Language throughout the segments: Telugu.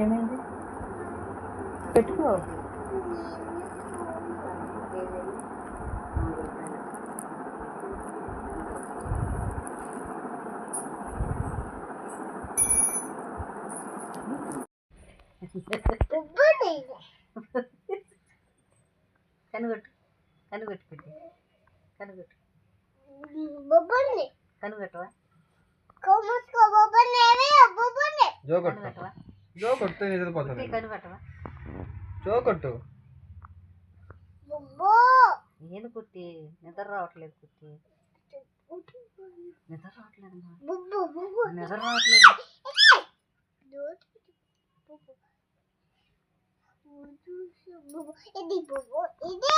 ఏమైంది? పెట్టుకో కనుగొట్టు. కనుగొట్టు పెట్టి. కనుగొట్టు. కనుగొట్టవా? జో కొట్టు జో కుట్టి కనుగొట్టవా జో కొట్టు ఏది కుట్టి? నిద్ర రావట్లేదు కుట్టి. నిద్ర రావట్లేదు నిద్ర రావట్లేదు. ఇది బొబ్బు. ఇది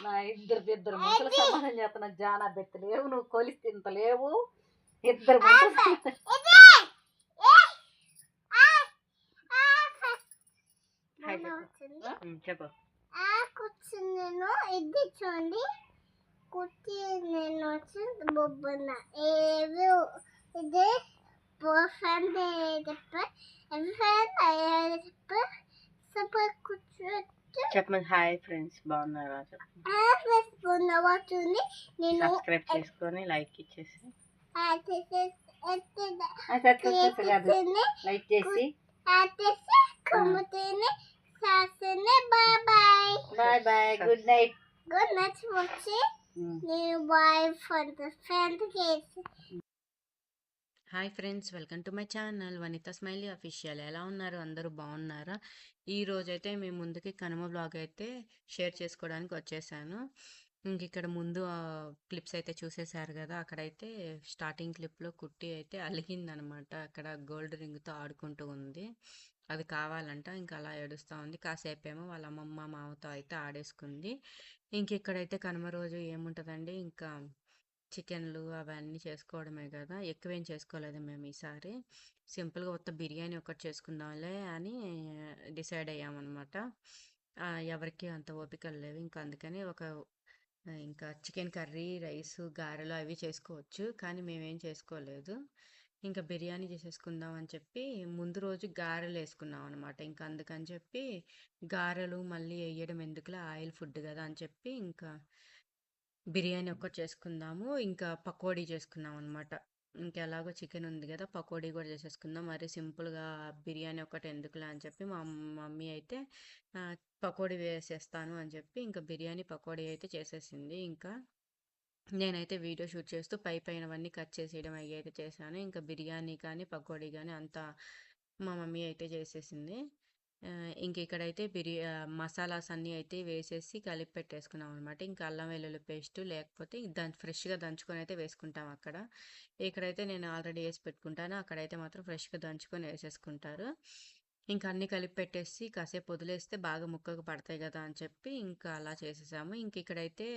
నా ఇద్దరు ఇద్దరు మనుషులు సమాధానం చేస్తున్నా జానా బెత్తలేవు నువ్వు కొలిసి తింటలేవు ఇద్దరు మనుషులు ఇదే ఏ ఆ ఆ హాయ్ మొన్న చెప్పు. వచ్చింది. ఉమ్, చెప్పు. ఆ కూర్చుని నేను. ఇది చూడండి. కుర్చీ నేను వచ్చి బొబ్బున్న ఏవి ఇది ఫ్రెండ్ చెప్ప ఫ్రెండ్ చెప్ప సూపర్ కూర్చోచ్చు చెప్పండి. హాయ్ ఫ్రెండ్స్ బాగున్నారా వాటిని నేను సబ్స్క్రైబ్ చేసుకొని లైక్ ఇచ్చేసి. చేసి. లైక్ చేసి bye bye bye bye good night good night వచ్చి నేను బాయ్ ఫర్ ద ఫ్రెండ్ చేసి hi friends welcome to my channel. Vanitha smiley official. ఎలా ఉన్నారు? అందరూ బాగున్నారా ఈ రోజైతే మీ ముందుకి కనుమ బ్లాగ్ అయితే షేర్ చేసుకోవడానికి వచ్చేసాను. ఇంక ఇక్కడ ముందు క్లిప్స్ అయితే చూసేశారు కదా అక్కడైతే స్టార్టింగ్ క్లిప్లో కుట్టి అయితే అలిగిందనమాట. అక్కడ గోల్డ్ రింగ్తో ఆడుకుంటూ ఉంది. అది కావాలంట ఇంకా అలా ఏడుస్తూ ఉంది. కాసేపు ఏమో వాళ్ళ అమ్మమ్మ మామతో అయితే ఆడేసుకుంది. ఇంక ఇక్కడైతే కనుమ రోజు ఏముంటుందండి? ఇంకా చికెన్లు అవన్నీ చేసుకోవడమే కదా! ఎక్కువేం చేసుకోలేదు మేము ఈసారి. సింపుల్గా కొత్త బిర్యానీ ఒకటి చేసుకుందాంలే అని డిసైడ్ అయ్యామన్నమాట. ఎవరికి అంత ఓపికలు లేవు. ఇంకా అందుకని ఒక ఇంకా చికెన్ కర్రీ రైస్ గారెలు అవి చేసుకోవచ్చు. కానీ మేమేం చేసుకోలేదు. ఇంకా బిర్యానీ చేసేసుకుందాం అని చెప్పి ముందు రోజు గారెలు వేసుకున్నాం అనమాట ఇంకా అందుకని చెప్పి గారెలు మళ్ళీ వేయడం ఎందుకులే? ఆయిల్ ఫుడ్ కదా! అని చెప్పి ఇంకా బిర్యానీ ఒక్కటి చేసుకుందాము. ఇంకా పకోడీ చేసుకున్నాం అనమాట ఇంకా ఎలాగో చికెన్ ఉంది కదా పకోడీ కూడా చేసేసుకుందాం. మరి సింపుల్గా బిర్యానీ ఒకటి ఎందుకులే అని చెప్పి మా మమ్మీ అయితే పకోడీ వేసేస్తాను అని చెప్పి ఇంకా బిర్యానీ పకోడీ అయితే చేసేసింది. ఇంకా నేనైతే వీడియో షూట్ చేస్తూ పై పైనవన్నీ కట్ చేసేయడం అవి అయితే చేశాను. ఇంకా బిర్యానీ కానీ పకోడీ కానీ అంతా మా మమ్మీ అయితే చేసేసింది. ఇంక ఇక్కడైతే బిర్యా మసాలాస్ అన్నీ అయితే వేసేసి కలిపి పెట్టేసుకున్నాం అనమాట ఇంకా అల్లం వెల్లుల్లి పేస్ట్ లేకపోతే దంచి ఫ్రెష్గా దంచుకొని అయితే వేసుకుంటాం అక్కడ. ఇక్కడైతే నేను ఆల్రెడీ వేసి పెట్టుకుంటాను. అక్కడైతే మాత్రం ఫ్రెష్గా దంచుకొని వేసేసుకుంటారు. ఇంకా అన్నీ కలిపి పెట్టేసి కాసేపు వదిలేస్తే బాగా ముక్కకు పడతాయి కదా అని చెప్పి ఇంకా అలా చేసేసాము. ఇంక ఇక్కడైతే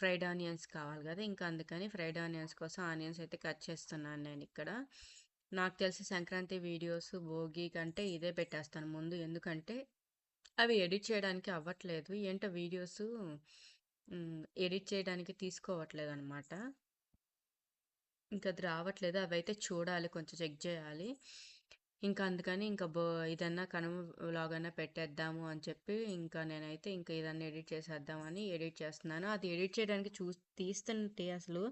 ఫ్రైడ్ ఆనియన్స్ కావాలి కదా. ఇంకా అందుకని ఫ్రైడ్ ఆనియన్స్ కోసం ఆనియన్స్ అయితే కట్ చేస్తున్నాను నేను ఇక్కడ. నాకు తెలిసి సంక్రాంతి వీడియోస్ భోగి కంటే ఇదే పెట్టేస్తాను ముందు. ఎందుకంటే అవి ఎడిట్ చేయడానికి అవ్వట్లేదు. ఏంటో వీడియోస్ ఎడిట్ చేయడానికి తీసుకోవట్లేదు అనమాట ఇంకా అది రావట్లేదు. అవి అయితే చూడాలి కొంచెం చెక్ చేయాలి. ఇంకా అందుకని ఇంకా బో ఇదన్నా కనుమ వ్లాగ్ అన్నా పెట్టేద్దాము అని చెప్పి ఇంకా నేనైతే ఇంకా ఇదన్నా ఎడిట్ చేసేద్దామని ఎడిట్ చేస్తున్నాను. అది ఎడిట్ చేయడానికి చూ తీస్తుంటే అసలు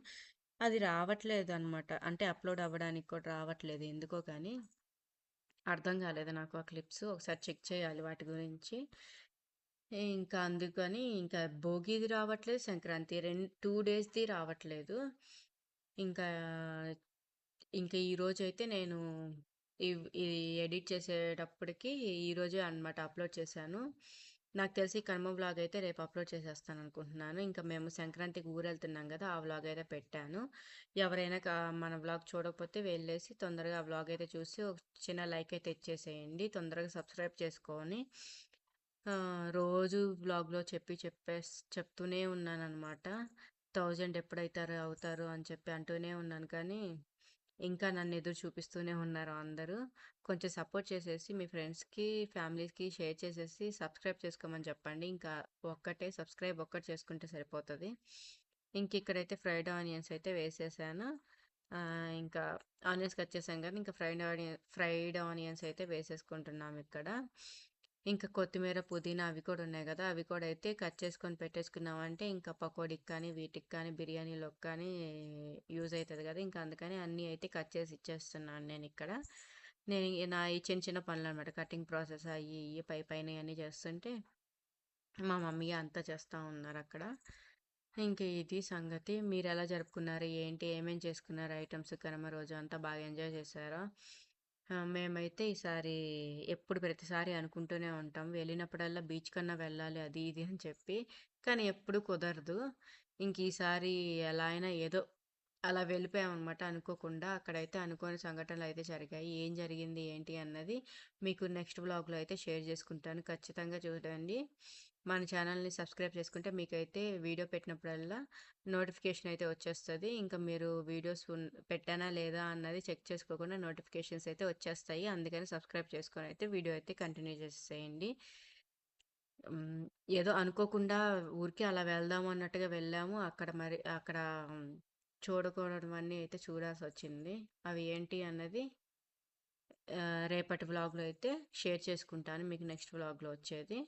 అది రావట్లేదు అనమాట అంటే అప్లోడ్ అవ్వడానికి కూడా రావట్లేదు. ఎందుకో కానీ అర్థం కాలేదు నాకు ఆ క్లిప్స్. ఒకసారి చెక్ చేయాలి వాటి గురించి. ఇంకా అందుకని ఇంకా భోగిది రావట్లేదు సంక్రాంతి రెండు టూ డేస్ది రావట్లేదు. ఇంకా ఇంకా ఈరోజు అయితే నేను ఇవ్- ఎడిట్ చేసేటప్పటికి ఈరోజే అన్నమాట అప్లోడ్ చేశాను. నాకు తెలిసి కనుమ వ్లాగ్ అయితే రేపు అప్లోడ్ చేసేస్తాను అనుకుంటున్నాను. ఇంకా మేము సంక్రాంతికి ఊరు వెళ్తున్నాం కదా ఆ వ్లాగ్ అయితే పెట్టాను. ఎవరైనా మన వ్లాగ్ చూడకపోతే వెళ్ళేసి తొందరగా ఆ వ్లాగ్ అయితే చూసి ఒక చిన్న లైక్ అయితే ఇచ్చేసేయండి. తొందరగా సబ్స్క్రైబ్ చేసుకొని రోజు వ్లాగ్లో చెప్పి చెప్పే చెప్తూనే ఉన్నాను అనమాట థౌజండ్ ఎప్పుడైతారు అవుతారు అని చెప్పి అంటూనే ఉన్నాను. కానీ ఇంకా నన్ను ఎదురు చూపిస్తూనే ఉన్నారు అందరూ. కొంచెం సపోర్ట్ చేసేసి మీ ఫ్రెండ్స్కి ఫ్యామిలీస్కి షేర్ చేసేసి సబ్స్క్రైబ్ చేసుకోమని చెప్పండి. ఇంకా ఒక్కటే సబ్స్క్రైబ్ ఒక్కటి చేసుకుంటే సరిపోతుంది. ఇంక ఇక్కడైతే ఫ్రైడ్ ఆనియన్స్ అయితే వేసేసాను. ఇంకా ఆనియన్స్ కట్ చేసాం కదా ఇంకా ఫ్రైడ్ ఆనియన్ ఫ్రైడ్ ఆనియన్స్ అయితే వేసేసుకుంటున్నాం ఇక్కడ. ఇంకా కొత్తిమీర పుదీనా అవి కూడా ఉన్నాయి కదా అవి కూడా అయితే కట్ చేసుకొని పెట్టేసుకున్నామంటే ఇంకా పకోడీకి కానీ వీటికి కానీ బిర్యానీలోకి కానీ యూజ్ అవుతుంది కదా ఇంకా అందుకని అన్నీ అయితే కట్ చేసి ఇచ్చేస్తున్నాను నేను ఇక్కడ. నేను నా ఈ చిన్న చిన్న పనులు అనమాట కటింగ్ ప్రాసెస్ అయ్యి ఇవి పై పైన అన్నీ చేస్తుంటే మా మమ్మీ అంతా చేస్తూ ఉన్నారు అక్కడ. ఇంక ఇది సంగతి. మీరు ఎలా జరుపుకున్నారు ఏంటి ఏమేమి చేసుకున్నారు ఐటమ్స్ కనుమ రోజు అంతా బాగా ఎంజాయ్ చేశారో? ఆ, మేమైతే ఈసారి ఎప్పుడు ప్రతిసారి అనుకుంటూనే ఉంటాం. వెళ్ళినప్పుడల్లా బీచ్ కన్నా వెళ్ళాలి అది ఇది అని చెప్పి. కానీ ఎప్పుడు కుదరదు. ఇంక ఈసారి ఎలా అయినా ఏదో అలా వెళ్ళిపోయామన్నమాట అనుకోకుండా అక్కడైతే అనుకోని సంఘటనలు అయితే జరిగాయి. ఏం జరిగింది ఏంటి అన్నది మీకు నెక్స్ట్ బ్లాగ్లో అయితే షేర్ చేసుకుంటాను. ఖచ్చితంగా చూడండి. మన ఛానల్ని సబ్స్క్రైబ్ చేసుకుంటే మీకైతే వీడియో పెట్టినప్పుడల్లా నోటిఫికేషన్ అయితే వచ్చేస్తుంది. ఇంకా మీరు వీడియోస్ పెట్టానా లేదా అన్నది చెక్ చేసుకోకుండా నోటిఫికేషన్స్ అయితే వచ్చేస్తాయి. అందుకని సబ్స్క్రైబ్ చేసుకొని అయితే వీడియో అయితే కంటిన్యూ చేసేయండి ఏదో అనుకోకుండా ఊరికి అలా వెళ్దాము అన్నట్టుగా వెళ్ళాము. అక్కడ మరి అక్కడ చూడకూడడం అన్నీ అయితే చూడాల్సి వచ్చింది అవి ఏంటి అన్నది రేపటి వ్లాగ్లో అయితే షేర్ చేసుకుంటాను. మీకు నెక్స్ట్ వ్లాగ్లో వచ్చేది.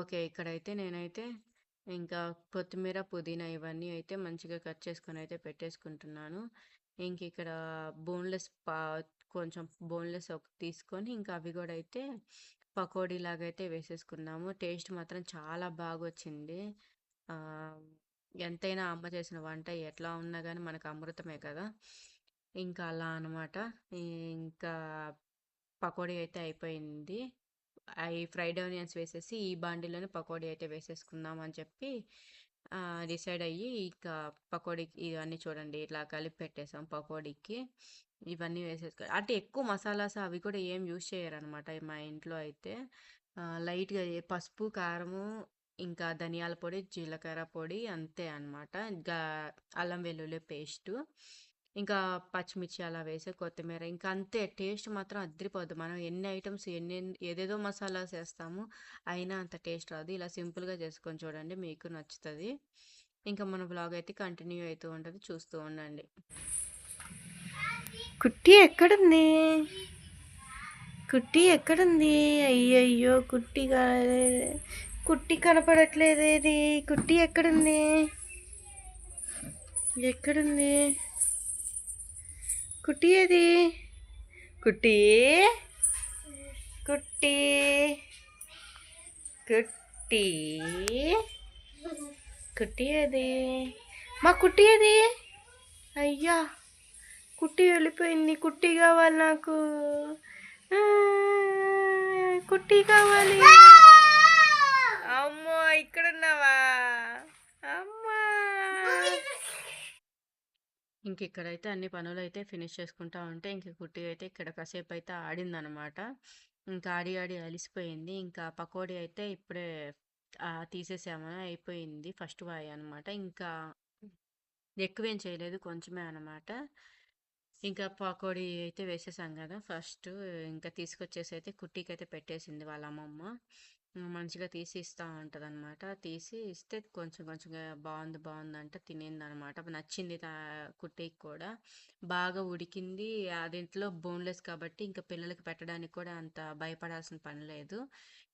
ఓకే ఇక్కడైతే నేనైతే ఇంకా కొత్తిమీర పుదీనా ఇవన్నీ అయితే మంచిగా కట్ చేసుకొని అయితే పెట్టేసుకుంటున్నాను. ఇంక ఇక్కడ బోన్లెస్ పా కొంచెం బోన్లెస్ ఒక తీసుకొని ఇంకా అవి కూడా అయితే పకోడీ లాగా అయితే వేసేసుకున్నాము. టేస్ట్ మాత్రం చాలా బాగా వచ్చింది ఎంతైనా అమ్మ చేసిన వంట ఎట్లా ఉన్నా కానీ మనకు అమృతమే కదా. ఇంకా అలా అనమాట ఇంకా పకోడీ అయితే అయిపోయింది. అవి ఫ్రైడ్ ఆనియన్స్ వేసేసి ఈ బాండిలోనే పకోడీ అయితే వేసేసుకుందాం అని చెప్పి డిసైడ్ అయ్యి ఇంకా పకోడీకి ఇవన్నీ చూడండి ఇట్లా కలిపి పెట్టేసాం పకోడీకి. ఇవన్నీ వేసేసుకో అంటే ఎక్కువ మసాలాస్ అవి కూడా ఏం యూజ్ చేయరనమాట మా ఇంట్లో అయితే. లైట్గా పసుపు కారము ఇంకా ధనియాల పొడి జీలకర్ర పొడి అంతే అనమాట ఇంకా అల్లం వెల్లుల్లి పేస్టు ఇంకా పచ్చిమిర్చి అలా వేసే కొత్తిమీర. ఇంకా అంతే టేస్ట్ మాత్రం అద్దరిపోద్ది మనం ఎన్ని ఐటమ్స్ ఎన్ని ఏదేదో మసాలాస్ వేస్తాము అయినా అంత టేస్ట్ రాదు. ఇలా సింపుల్గా చేసుకొని చూడండి మీకు నచ్చుతుంది. ఇంకా మన బ్లాగ్ అయితే కంటిన్యూ అవుతూ ఉంటుంది. చూస్తూ ఉండండి. కుట్టి ఎక్కడుంది? కుట్టి ఎక్కడుంది? అయ్యయ్యో కుట్టి కా- కుట్టి కనపడట్లేదేది కుట్టి ఎక్కడుంది? ఎక్కడుంది? కుట్టి ఏది? కుట్టి? కుట్టి? కుట్టి? కుట్టి ఏది? మా కుట్టి ఏది? అయ్యా కుట్టి వెళ్ళిపోయింది. కుట్టి కావాలి నాకు. కుట్టి కావాలి. ఇక్కడున్నావా? అమ్మా! ఇంక ఇక్కడైతే అన్ని పనులు అయితే ఫినిష్ చేసుకుంటా ఉంటే ఇంక కుట్టి అయితే ఇక్కడ కాసేపు అయితే ఆడిందనమాట. ఇంకా ఆడి ఆడి అలిసిపోయింది. ఇంకా పకోడీ అయితే ఇప్పుడే తీసేసామని తీసేసాము అయిపోయింది ఫస్ట్ వాయి అనమాట. ఇంకా ఎక్కువేం చేయలేదు కొంచెమే అనమాట. ఇంకా పకోడీ అయితే వేసేసాం కదా ఫస్ట్. ఇంకా తీసుకొచ్చేసి అయితే కుట్టికి అయితే పెట్టేసింది వాళ్ళ అమ్మమ్మ. మంచిగా తీసి ఇస్తూ ఉంటుంది అనమాట తీసి ఇస్తే కొంచెం కొంచెంగా బాగుంది బాగుంది అంటే తినేది అనమాట నచ్చింది కుట్టేకి కూడా. బాగా ఉడికింది. అదింట్లో బోన్లెస్ కాబట్టి ఇంకా పిల్లలకి పెట్టడానికి కూడా అంత భయపడాల్సిన పని లేదు.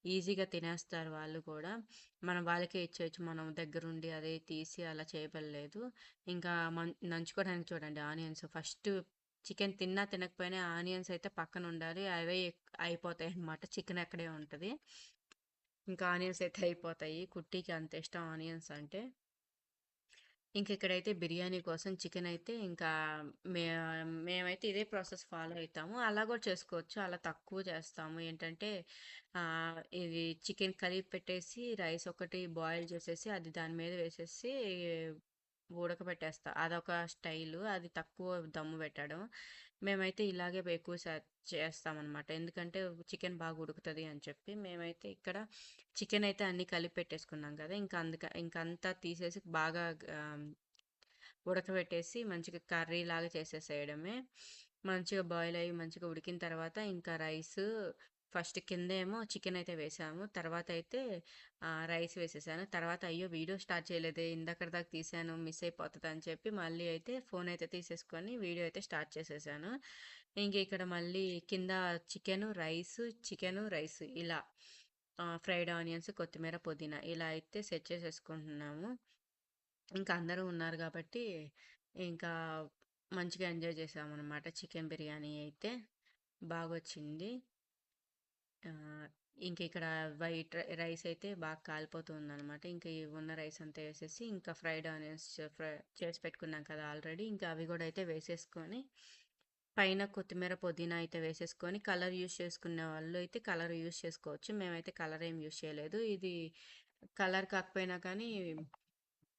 ఈజీగా తినేస్తారు వాళ్ళు కూడా. మనం వాళ్ళకే ఇచ్చేయచ్చు. మనం దగ్గరుండి అదే తీసి అలా చేయబడలేదు. ఇంకా మన్ నంచుకోవడానికి చూడండి ఆనియన్స్. ఫస్ట్ చికెన్ తిన్నా తినకపోయినా ఆనియన్స్ అయితే పక్కన ఉండాలి అవే అయిపోతాయి అన్నమాట చికెన్ అక్కడే ఉంటుంది. ఇంకా ఆనియన్స్ అయితే అయిపోతాయి. కుట్టికి అంత ఇష్టం ఆనియన్స్ అంటే. ఇంక ఇక్కడైతే బిర్యానీ కోసం చికెన్ అయితే ఇంకా మే మేమైతే ఇదే ప్రాసెస్ ఫాలో అవుతాము అలా కూడా చేసుకోవచ్చు. అలా తక్కువ చేస్తాము. ఏంటంటే ఇది చికెన్ కలిపి పెట్టేసి రైస్ ఒకటి బాయిల్ చేసేసి అది దాని మీద వేసేసి ఉడకబెట్టేస్తా. అదొక స్టైలు అది తక్కువ దమ్ము పెట్టడం. మేమైతే ఇలాగే ఎక్కువ చేస్తామన్నమాట. ఎందుకంటే చికెన్ బాగా ఉడుకుతుంది అని చెప్పి మేమైతే ఇక్కడ చికెన్ అయితే అన్ని కలిపి పెట్టేసుకున్నాం కదా ఇంకా అందుక ఇంకంతా తీసేసి బాగా ఉడకబెట్టేసి మంచిగా కర్రీ లాగా చేసేసేయడమే. మంచిగా బాయిల్ అయ్యి మంచిగా ఉడికిన తర్వాత ఇంకా రైస్ ఫస్ట్ కింద ఏమో చికెన్ అయితే వేసాము. తర్వాత అయితే రైస్ వేసేసాను. తర్వాత అయ్యో వీడియో స్టార్ట్ చేయలేదే ఇందాక దాకా తీసాను మిస్ అయిపోతుంది అని చెప్పి మళ్ళీ అయితే ఫోన్ అయితే తీసేసుకొని వీడియో అయితే స్టార్ట్ చేసేసాను. ఇంక ఇక్కడ మళ్ళీ కింద చికెన్ రైస్ చికెన్ రైస్ ఇలా ఫ్రైడ్ ఆనియన్స్ కొత్తిమీర పుదీనా ఇలా అయితే సెట్ చేసేసుకుంటున్నాము. ఇంకా అందరూ ఉన్నారు కాబట్టి ఇంకా మంచిగా ఎంజాయ్ చేసామన్నమాట చికెన్ బిర్యానీ అయితే. బాగా వచ్చింది ఇంక ఇక్కడ వైట్ రైస్ అయితే బాగా కాలిపోతుంది అనమాట ఇంకా ఉన్న రైస్ అంతా వేసేసి ఇంకా ఫ్రైడ్ ఆనియన్స్ ఫ్రై చేసి పెట్టుకున్నాం కదా ఆల్రెడీ. ఇంకా అవి కూడా అయితే వేసేసుకొని పైన కొత్తిమీర పుదీనా అయితే వేసేసుకొని కలర్ యూస్ చేసుకునే వాళ్ళు అయితే కలర్ యూస్ చేసుకోవచ్చు. మేమైతే కలర్ ఏం యూస్ చేయలేదు. ఇది కలర్ కాకపోయినా కానీ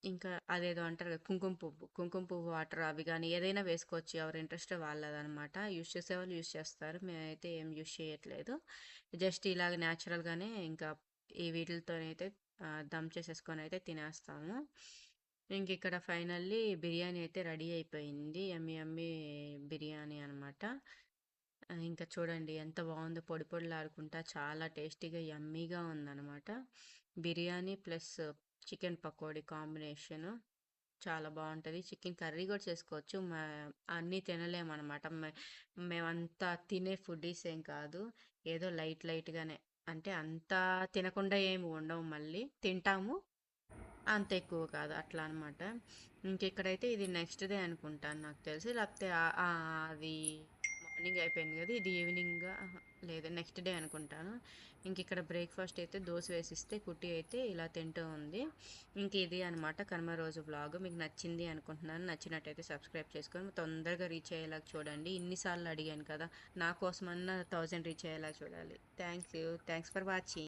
ఇంకా అదేదో అంటారు కదా కుంకుమ పువ్వు కుంకుమ పువ్వు వాటర్ అవి కానీ ఏదైనా వేసుకోవచ్చు. ఎవరి ఇంట్రెస్ట్ వాళ్ళదనమాట యూస్ చేసేవాళ్ళు యూస్ చేస్తారు. మేమైతే ఏం యూస్ చేయట్లేదు. జస్ట్ ఇలాగ న్యాచురల్గానే ఇంకా ఈ వీటితోనైతే దమ్ చేసేసుకొని అయితే తినేస్తాము. ఇంక ఇక్కడ ఫైనల్లీ బిర్యానీ అయితే రెడీ అయిపోయింది. ఎమ్మి ఎమ్మి బిర్యానీ అనమాట ఇంకా చూడండి ఎంత బాగుందో పొడి పొడిలాడుకుంటా. చాలా టేస్టీగా యమ్మీగా ఉందన్నమాట. Biryani plus chicken pakodi combination. చాలా బాగుంటుంది. చికెన్ కర్రీ కూడా చేసుకోవచ్చు. అన్నీ తినలేమన్నమాట. మే మేమంతా తినే ఫుడ్డీస్ ఏం కాదు. ఏదో లైట్ లైట్గానే. అంటే అంత తినకుండా ఏమి ఉండవు మళ్ళీ. తింటాము. అంత ఎక్కువ కాదు. అట్లా అనమాట ఇంకెక్కడైతే ఇది నెక్స్ట్ డే అనుకుంటాను నాకు తెలిసి. లేకపోతే అది మార్నింగ్ అయిపోయింది కదా ఇది ఈవినింగ్ లేదా నెక్స్ట్ డే అనుకుంటాను. ఇంక ఇక్కడ బ్రేక్ఫాస్ట్ అయితే దోశ వేసిస్తే కుట్టి అయితే ఇలా తింటూ ఉంది. ఇంక ఇది అనమాట కనుమ రోజు బ్లాగ్ మీకు నచ్చింది అనుకుంటున్నాను. నచ్చినట్టయితే సబ్స్క్రైబ్ చేసుకొని తొందరగా రీచ్ అయ్యేలా చూడండి. ఇన్నిసార్లు అడిగాను కదా నా కోసమన్నా థౌజండ్ రీచ్ అయ్యేలా చూడాలి. Thank you thanks for watching